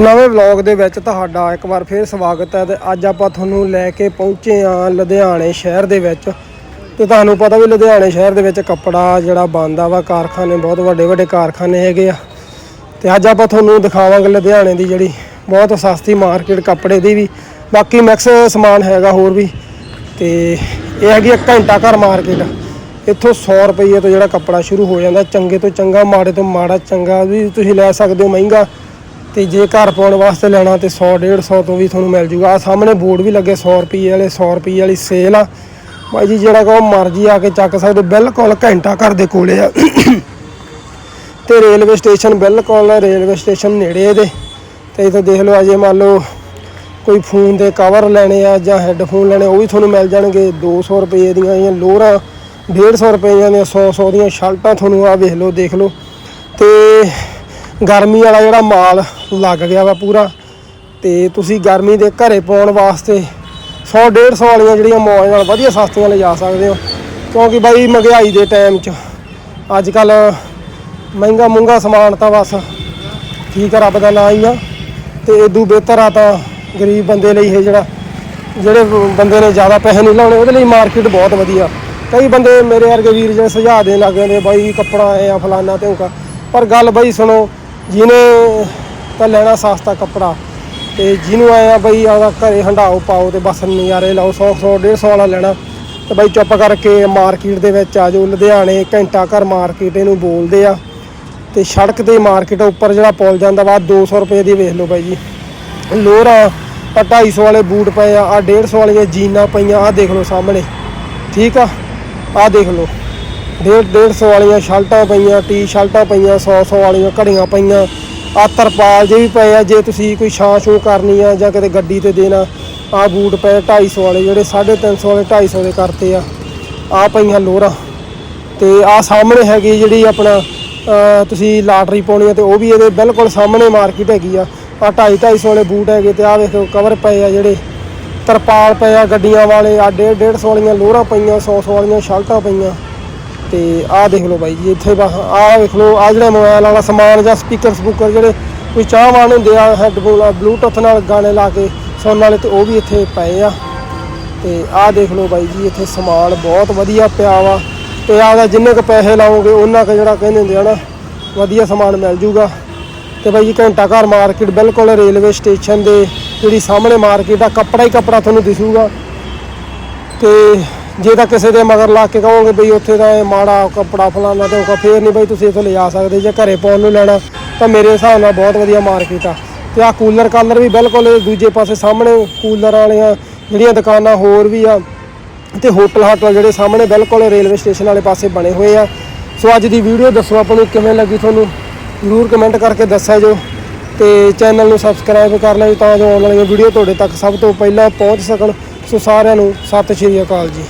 ਨਵੇਂ ਵਲੌਗ ਦੇ ਵਿੱਚ ਤੁਹਾਡਾ ਇੱਕ ਵਾਰ ਫੇਰ ਸਵਾਗਤ ਹੈ ਤੇ ਅੱਜ ਆਪਾਂ ਤੁਹਾਨੂੰ ਲੈ ਕੇ ਪਹੁੰਚੇ ਆ ਲੁਧਿਆਣੇ ਸ਼ਹਿਰ ਦੇ ਵਿੱਚ ਤੇ ਤੁਹਾਨੂੰ ਪਤਾ ਵੀ ਲੁਧਿਆਣੇ ਸ਼ਹਿਰ ਦੇ ਵਿੱਚ ਕੱਪੜਾ ਜਿਹੜਾ ਬਣਦਾ ਵਾ, ਕਾਰਖਾਨੇ ਬਹੁਤ ਵੱਡੇ ਵੱਡੇ ਕਾਰਖਾਨੇ ਹੈਗੇ ਆ। ਤੇ ਅੱਜ ਆਪਾਂ ਤੁਹਾਨੂੰ ਦਿਖਾਵਾਂਗੇ ਲੁਧਿਆਣੇ ਦੀ ਜਿਹੜੀ ਬਹੁਤ ਸਸਤੀ ਮਾਰਕੀਟ ਕੱਪੜੇ ਦੀ ਵੀ। ਬਾਕੀ ਮਿਕਸ ਸਮਾਨ ਹੈਗਾ ਹੋਰ ਵੀ। ਤੇ ਇਹ ਹੈਗੀ ਆ ਘੰਟਾ ਘਰ ਮਾਰਕੀਟ। ਇੱਥੋਂ 100 ਰੁਪਏ ਤੋਂ ਜਿਹੜਾ ਕੱਪੜਾ ਸ਼ੁਰੂ ਹੋ ਜਾਂਦਾ, ਚੰਗੇ ਤੋਂ ਚੰਗਾ, ਮਾੜੇ ਤੋਂ ਮਾੜਾ, ਚੰਗਾ ਵੀ ਤੁਸੀਂ ਲੈ ਸਕਦੇ ਹੋ ਮਹਿੰਗਾ। ਤੇ ਜੇ ਘਰ ਪਾਉਣ ਵਾਸਤੇ ਲੈਣਾ ਤੇ 100 150 ਤੋਂ ਵੀ ਤੁਹਾਨੂੰ ਮਿਲ ਜੂਗਾ। ਆ ਸਾਹਮਣੇ ਬੋਰਡ ਵੀ ਲੱਗੇ 100 ਰੁਪਏ ਵਾਲੇ 100 ਰੁਪਏ ਵਾਲੀ ਸੇਲ ਆ। ਬਾਈ ਜੀ, ਜਿਹੜਾ ਕੋ ਮਰਜ਼ੀ ਆ ਕੇ ਚੱਕ ਸਕਦੇ, ਬਿਲਕੁਲ ਘੰਟਾ ਘਰ ਦੇ ਕੋਲੇ ਆ। ਤੇ ਰੇਲਵੇ ਸਟੇਸ਼ਨ ਬਿਲਕੁਲ ਰੇਲਵੇ ਸਟੇਸ਼ਨ ਨੇੜੇ ਇਹਦੇ। ਤੇ ਇੱਥੇ ਦੇਖ ਲਓ, ਅਜੇ ਮੰਨ ਲਓ ਕੋਈ ਫੋਨ ਦੇ ਕਵਰ ਲੈਣੇ ਆ ਜਾਂ ਹੈੱਡਫੋਨ ਲੈਣੇ, ਉਹ ਵੀ ਤੁਹਾਨੂੰ ਮਿਲ ਜਾਣਗੇ। 200 ਰੁਪਏ ਦੀਆਂ ਜਾਂ ਲੋਰਾਂ 150 ਰੁਪਏ ਦੀਆਂ 100 100 ਦੀਆਂ ਸ਼ਰਟਾਂ ਤੁਹਾਨੂੰ ਆ ਵੇਖ ਲਓ, ਦੇਖ ਲਓ। ਤੇ ਗਰਮੀ ਵਾਲਾ ਜਿਹੜਾ ਮਾਲ ਲੱਗ ਗਿਆ ਵਾ ਪੂਰਾ ਤੇ ਤੁਸੀਂ ਗਰਮੀ ਦੇ ਘਰੇ ਪਾਉਣ ਵਾਸਤੇ 100 150 ਵਾਲੀਆਂ ਜਿਹੜੀਆਂ ਮੌਜ ਨਾਲ ਵਧੀਆ ਸਸਤੀਆਂ ਲਿਜਾ ਸਕਦੇ ਹੋ। ਕਿਉਂਕਿ ਬਾਈ ਮਹਿੰਗਾਈ ਦੇ ਟਾਈਮ 'ਚ ਅੱਜ ਕੱਲ ਮਹਿੰਗਾ ਮੁੰਗਾ ਸਮਾਨ ਤਾਂ ਬਸ ਠੀਕ ਆ, ਰੱਬ ਦਾ ਨਾਂ ਹੀ ਆ ਤੇ ਇਦੋਂ ਬਿਹਤਰ ਆ ਤਾਂ ਗਰੀਬ ਬੰਦੇ ਲਈ ਇਹ ਜਿਹੜਾ, ਜਿਹੜੇ ਬੰਦੇ ਨੇ ਜ਼ਿਆਦਾ ਪੈਸੇ ਨਹੀਂ ਲਾਉਣੇ, ਉਹਦੇ ਲਈ ਮਾਰਕੀਟ ਬਹੁਤ ਵਧੀਆ। ਕਈ ਬੰਦੇ ਮੇਰੇ ਵਰਗੇ ਵੀਰ ਜਿਹੜੇ ਸੁਝਾਅ ਦੇਣ ਲੱਗ ਜਾਂਦੇ ਬਾਈ ਕੱਪੜਾ ਆਏ ਆ, ਫਲਾਨਾ ਤੇ ਉਨਕਾ ਪਰ ਗੱਲ ਬਾਈ ਸੁਣੋ ਜਿਹਨੇ ਤਾਂ ਲੈਣਾ ਸਸਤਾ ਕੱਪੜਾ ਤੇ ਜਿਹਨੂੰ ਆਇਆ ਬਈ ਆਪਦਾ ਘਰੇ ਹੰਡਾਓ ਪਾਓ ਤੇ ਬਸ ਨਜ਼ਾਰੇ ਲਾਓ 100 100 150 ਵਾਲਾ ਲੈਣਾ। ਤੇ ਬਈ ਚੁੱਪ ਕਰਕੇ ਮਾਰਕੀਟ ਦੇ ਵਿੱਚ ਆ ਜਾਓ, ਲੁਧਿਆਣੇ, ਘੰਟਾ ਘਰ ਮਾਰਕੀਟ ਇਹਨੂੰ ਬੋਲਦੇ ਆ। ਤੇ ਸੜਕ ਤੇ ਮਾਰਕੀਟ ਉੱਪਰ ਜਿਹੜਾ ਪੁਲ ਜਾਂਦਾ ਵਾ 200 ਰੁਪਏ ਦੀ ਵੇਖ ਲਓ ਬਾਈ ਜੀ। ਲੋਰਾ ਆ 250 ਵਾਲੇ ਬੂਟ ਪਏ ਆ ਆ 150 ਵਾਲੀਆਂ ਜੀਨਾਂ ਪਈਆਂ ਆ ਦੇਖ ਲਓ ਸਾਹਮਣੇ। ਠੀਕ ਆ? ਆ ਦੇਖ ਲਓ। ਡੇਢ 150 ਵਾਲੀਆਂ ਸ਼ਰਟਾਂ ਪਈਆਂ, ਟੀ ਸ਼ਰਟਾਂ ਪਈਆਂ 100 100 ਵਾਲੀਆਂ ਘੜੀਆਂ ਪਈਆਂ ਆ ਤਰਪਾਲ ਜੇ ਵੀ ਪਏ ਆ, ਜੇ ਤੁਸੀਂ ਕੋਈ ਛਾਂ ਛੂ ਕਰਨੀ ਆ ਜਾਂ ਕਿਤੇ ਗੱਡੀ ਤੇ ਦੇਣਾ ਆ ਬੂਟ ਪਏ 250 ਵਾਲੇ, ਜਿਹੜੇ 350 ਵਾਲੇ 250 ਦੇ ਕਰਤੇ ਆ ਆ ਪਈਆਂ ਲੋਰਾ। ਤੇ ਆ ਸਾਹਮਣੇ ਹੈਗੀ ਜਿਹੜੀ ਆਪਣਾ ਤੁਸੀਂ ਲਾਟਰੀ ਪਾਉਣੀ ਆ ਤੇ ਉਹ ਵੀ ਇਹਦੇ ਬਿਲਕੁਲ ਸਾਹਮਣੇ ਮਾਰਕੀਟ ਹੈਗੀ ਆ ਆ 2.5 250 ਵਾਲੇ ਬੂਟ ਹੈਗੇ ਤੇ ਆ ਵੇਖੋ ਕਵਰ ਪਏ ਆ ਜਿਹੜੇ, ਤਰਪਾਲ ਪਏ ਆ ਗੱਡੀਆਂ ਵਾਲੇ ਆ 1.5 150 ਵਾਲੀਆਂ ਲੋਹਰਾਂ ਪਈਆਂ 100 100 ਵਾਲੀਆਂ ਸ਼ਰਟਾਂ ਪਈਆਂ। ਤੇ ਆਹ ਦੇਖ ਲਓ ਬਾਈ ਜੀ, ਇੱਥੇ ਆਹ ਵੇਖ ਲਓ ਆ ਜਿਹੜਾ ਮੋਬਾਈਲ ਵਾਲਾ ਸਮਾਨ ਜਾਂ ਸਪੀਕਰ ਸਪੂਕਰ ਜਿਹੜੇ ਕੋਈ ਚਾਹਵਾਨ ਹੁੰਦੇ ਆ ਹੈੱਡਫੋਨ ਆ ਬਲੂਟੁੱਥ ਨਾਲ ਗਾਣੇ ਲਾ ਕੇ ਸੁਣਨ ਵਾਲੇ ਤੇ ਉਹ ਵੀ ਇੱਥੇ ਪਏ ਆ। ਤੇ ਆਹ ਦੇਖ ਲਓ ਬਾਈ ਜੀ, ਇੱਥੇ ਸਮਾਨ ਬਹੁਤ ਵਧੀਆ ਪਿਆ ਵਾ। ਤੇ ਆਪਦਾ ਜਿੰਨੇ ਕ ਪੈਸੇ ਲਾਓਗੇ, ਉਹਨਾਂ ਕ ਜਿਹੜਾ ਕਹਿੰਦੇ ਹੁੰਦੇ ਆ ਨਾ, ਵਧੀਆ ਸਮਾਨ ਮਿਲ ਜੂਗਾ। ਤੇ ਬਾਈ ਜੀ, ਘੰਟਾ ਘਰ ਮਾਰਕੀਟ ਬਿਲਕੁਲ ਰੇਲਵੇ ਸਟੇਸ਼ਨ ਦੇ ਜਿਹੜੀ ਸਾਹਮਣੇ ਮਾਰਕੀਟ ਆ, ਕੱਪੜਾ ਹੀ ਕੱਪੜਾ ਤੁਹਾਨੂੰ ਦਿਸੂਗਾ ਤੇ ਜੇ ਤਾਂ ਕਿਸੇ ਦੇ ਮਗਰ ਲਾ ਕੇ ਕਹੋਗੇ ਬਈ ਉੱਥੇ ਦਾ ਇਹ ਮਾੜਾ ਕੱਪੜਾ ਫਲਾਣਾ ਤੇ ਉਹ ਫੇਰ ਨਹੀਂ ਬਈ ਤੁਸੀਂ ਇੱਥੋਂ ਲਿਜਾ ਸਕਦੇ, ਜੇ ਘਰੇ ਪਾਉਣ ਨੂੰ ਲੈਣਾ, ਤਾਂ ਮੇਰੇ ਹਿਸਾਬ ਨਾਲ ਬਹੁਤ ਵਧੀਆ ਮਾਰਕੀਟ ਆ। ਤੇ ਆ ਕੂਲਰ ਕਾਲਰ ਵੀ ਬਿਲਕੁਲ ਦੂਜੇ ਪਾਸੇ ਸਾਹਮਣੇ ਕੂਲਰ ਵਾਲੀਆਂ ਜਿਹੜੀਆਂ ਦੁਕਾਨਾਂ ਹੋਰ ਵੀ ਆ, ਤੇ ਹੋਟਲ ਹਾਟਲ ਜਿਹੜੇ ਸਾਹਮਣੇ ਬਿਲਕੁਲ ਰੇਲਵੇ ਸਟੇਸ਼ਨ ਵਾਲੇ ਪਾਸੇ ਬਣੇ ਹੋਏ ਆ। ਸੋ ਅੱਜ ਦੀ ਵੀਡੀਓ ਦੱਸੋ ਆਪਾਂ ਨੂੰ ਕਿਵੇਂ ਲੱਗੀ ਤੁਹਾਨੂੰ? ਜ਼ਰੂਰ ਕਮੈਂਟ ਕਰਕੇ ਦੱਸਿਆ ਜੋ ਤੇ ਚੈਨਲ ਨੂੰ ਸਬਸਕ੍ਰਾਈਬ ਕਰ ਲਿਓ ਤਾਂ ਜੋ ਆਉਣ ਵਾਲੀਆਂ ਵੀਡੀਓ ਤੁਹਾਡੇ ਤੱਕ ਸਭ ਤੋਂ ਪਹਿਲਾਂ ਪਹੁੰਚ ਸਕਣ। ਸੋ ਸਾਰਿਆਂ ਨੂੰ ਸਤਿ ਸ਼੍ਰੀ ਅਕਾਲ ਜੀ।